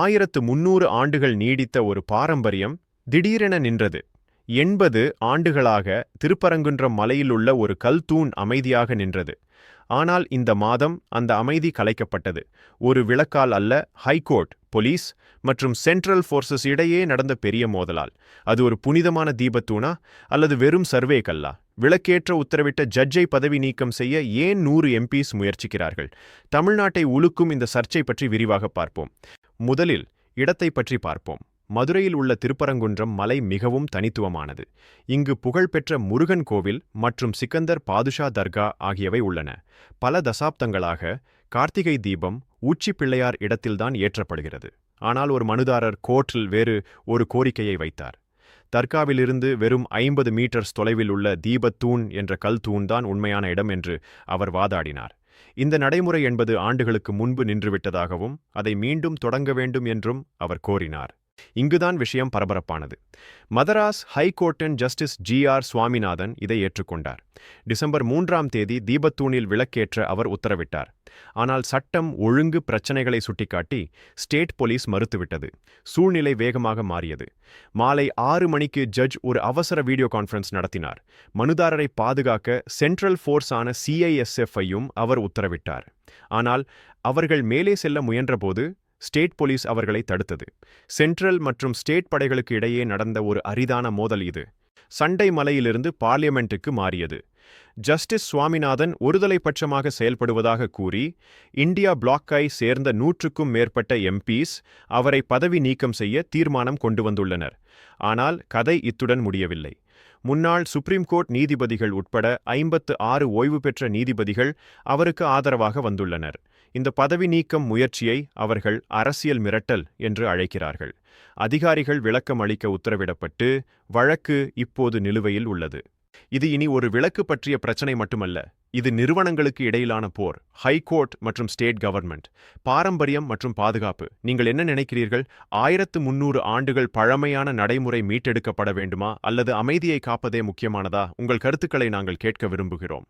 ஆயிரத்து முன்னூறு ஆண்டுகள் நீடித்த ஒரு பாரம்பரியம் திடீரென நின்றது. எண்பது ஆண்டுகளாக திருப்பரங்குன்றம் மலையிலுள்ள ஒரு கல் தூண் அமைதியாக நின்றது. ஆனால் இந்த மாதம் அந்த அமைதி கலைக்கப்பட்டது. ஒரு விளக்கால் அல்ல ஹைகோர்ட் போலீஸ் மற்றும் சென்ட்ரல் ஃபோர்சஸ் இடையே நடந்த பெரிய மோதலால். அது ஒரு புனிதமான தீபத்தூணா அல்லது வெறும் சர்வே கல்லா விளக்கேற்ற உத்தரவிட்ட ஜட்ஜை பதவி நீக்கம் செய்ய ஏன் நூறு எம்பிஸ் முயற்சிக்கிறார்கள்? தமிழ்நாட்டை உலுக்கும் இந்த சர்ச்சை பற்றி விரிவாக பார்ப்போம். முதலில் இடத்தை பற்றி பார்ப்போம். மதுரையில் உள்ள திருப்பரங்குன்றம் மலை மிகவும் தனித்துவமானது. இங்கு புகழ்பெற்ற முருகன் கோவில் மற்றும் சிக்கந்தர் பாதுஷா தர்கா ஆகியவை உள்ளன. பல தசாப்தங்களாக கார்த்திகை தீபம் உச்சி பிள்ளையார் இடத்தில்தான் ஏற்றப்படுகிறது. ஆனால் ஒரு மனுதாரர் கோர்ட்டில் வேறு ஒரு கோரிக்கையை வைத்தார். தர்காவிலிருந்து வெறும் ஐம்பது மீட்டர்ஸ் தொலைவில் உள்ள தீபத்தூண் என்ற கல் தூண் தான் உண்மையான இடம் என்று அவர் வாதாடினார். இந்த நடைமுறை என்பது ஆண்டுகளுக்கு முன்பு நின்றுவிட்டதாகவும் அதை மீண்டும் தொடங்க வேண்டும் என்றும் அவர் கோரினார். இங்குதான் விஷயம் பரபரப்பானது. மதராஸ் ஹைகோர்ட்டின் ஜஸ்டிஸ் ஜி ஆர் சுவாமிநாதன் இதை ஏற்றுக்கொண்டார். டிசம்பர் மூன்றாம் தேதி தீபத்தூணில் விளக்கேற்ற அவர் உத்தரவிட்டார். ஆனால் சட்டம் ஒழுங்கு பிரச்சனைகளை சுட்டிக்காட்டி ஸ்டேட் போலீஸ் மறுத்துவிட்டது. சூழ்நிலை வேகமாக மாறியது. மாலை ஆறு மணிக்கு ஜட்ஜ் ஒரு அவசர வீடியோ கான்ஃபரன்ஸ் நடத்தினார். மனுதாரரை பாதுகாக்க சென்ட்ரல் ஃபோர்ஸான சிஐஎஸ்எஃப்ஐயும் அவர் உத்தரவிட்டார். ஆனால் அவர்கள் மேலே செல்ல முயன்றபோது ஸ்டேட் போலீஸ் அவர்களை தடுத்தது. சென்ட்ரல் மற்றும் ஸ்டேட் படைகளுக்கு இடையே நடந்த ஒரு அரிதான மோதல் இது. சண்டை மலையிலிருந்து பார்லிமெண்ட்டுக்கு மாறியது. ஜஸ்டிஸ் சுவாமிநாதன் ஒருதலை பட்சமாக செயல்படுவதாக கூறி இந்தியா பிளாக்கை சேர்ந்த நூற்றுக்கும் மேற்பட்ட எம்பிஸ் அவரை பதவி நீக்கம் செய்ய தீர்மானம் கொண்டு வந்துள்ளனர். ஆனால் கதை இத்துடன் முடியவில்லை. முன்னாள் சுப்ரீம் கோர்ட் நீதிபதிகள் உட்பட ஐம்பத்து ஆறு ஓய்வு பெற்ற நீதிபதிகள் அவருக்கு ஆதரவாக வந்துள்ளனர். இந்த பதவி நீக்கம் முயற்சியை அவர்கள் அரசியல் மிரட்டல் என்று அழைக்கிறார்கள். அதிகாரிகள் விளக்கம் அளிக்க உத்தரவிடப்பட்டு வழக்கு இப்போது நிலுவையில் உள்ளது. இது இனி ஒரு விளக்கு பற்றிய பிரச்சனை மட்டுமல்ல. இது நிறுவனங்களுக்கு இடையிலான போர் ஹைகோர்ட் மற்றும் ஸ்டேட் கவர்மெண்ட் பாரம்பரியம் மற்றும் பாதுகாப்பு. நீங்கள் என்ன நினைக்கிறீர்கள்? ஆயிரத்து முன்னூறு ஆண்டுகள் பழமையான நடைமுறை மீட்டெடுக்கப்பட வேண்டுமா? அல்லது அமைதியை காப்பதே முக்கியமானதா? உங்கள் கருத்துக்களை நாங்கள் கேட்க விரும்புகிறோம்.